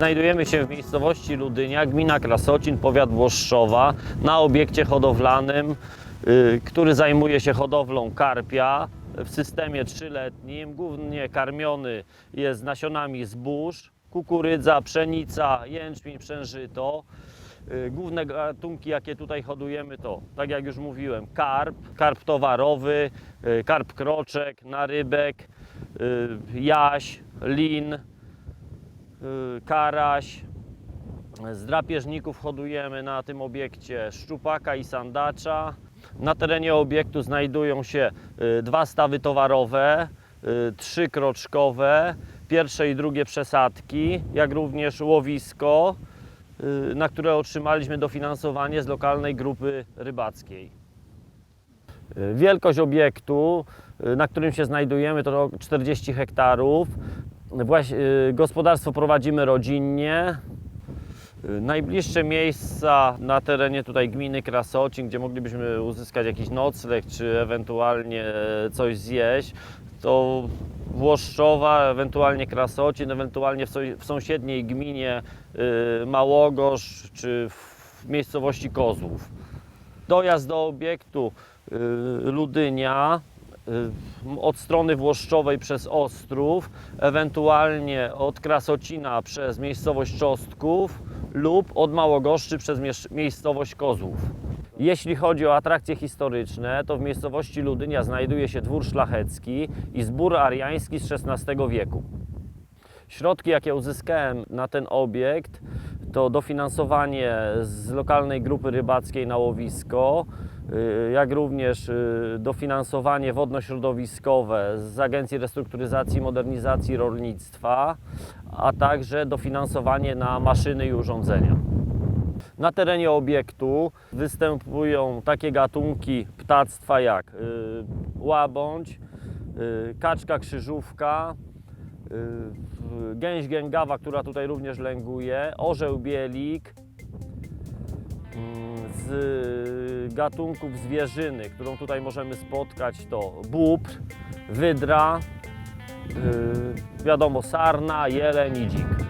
Znajdujemy się w miejscowości Ludynia, gmina Krasocin, powiat Włoszczowa, na obiekcie hodowlanym, y, który zajmuje się hodowlą karpia w systemie trzyletnim. Głównie karmiony jest nasionami zbóż, kukurydza, pszenica, jęczmień, przężyto. Y, Główne gatunki, jakie tutaj hodujemy to, tak jak już mówiłem, karp, karp towarowy, y, karp kroczek, narybek, jaś, lin, karaś. Z drapieżników hodujemy na tym obiekcie szczupaka i sandacza. Na terenie obiektu znajdują się y, dwa stawy towarowe, y, trzy kroczkowe, pierwsze i drugie przesadki, jak również łowisko, y, na które otrzymaliśmy dofinansowanie z lokalnej grupy rybackiej. Y, Wielkość obiektu, y, na którym się znajdujemy, to 40 hektarów. Y, Gospodarstwo prowadzimy rodzinnie. Y, Najbliższe miejsca na terenie tutaj gminy Krasocin, gdzie moglibyśmy uzyskać jakiś nocleg, czy ewentualnie e, coś zjeść, to Włoszczowa, ewentualnie Krasocin, ewentualnie w, sąs- w sąsiedniej gminie y, Małogosz, czy w miejscowości Kozłów. Dojazd do obiektu y, Ludynia y, od strony Włoszczowej przez Ostrów, ewentualnie od Krasocina przez miejscowość Czostków lub od Małogoszczy przez miejscowość Kozłów. Jeśli chodzi o atrakcje historyczne, to w miejscowości Ludynia znajduje się dwór szlachecki i zbór ariański z XVI wieku. Środki, jakie uzyskałem na ten obiekt, to dofinansowanie z lokalnej grupy rybackiej na łowisko, y, jak również y, dofinansowanie wodno-środowiskowe z Agencji Restrukturyzacji i Modernizacji Rolnictwa, a także dofinansowanie na maszyny i urządzenia. Na terenie obiektu występują takie gatunki ptactwa jak y, łabądź, y, kaczka krzyżówka, y, gęś gęgawa, która tutaj również lęguje, orzeł bielik. Z gatunków zwierzyny, którą tutaj możemy spotkać to bóbr, wydra, y, wiadomo sarna, jeleń i dzik.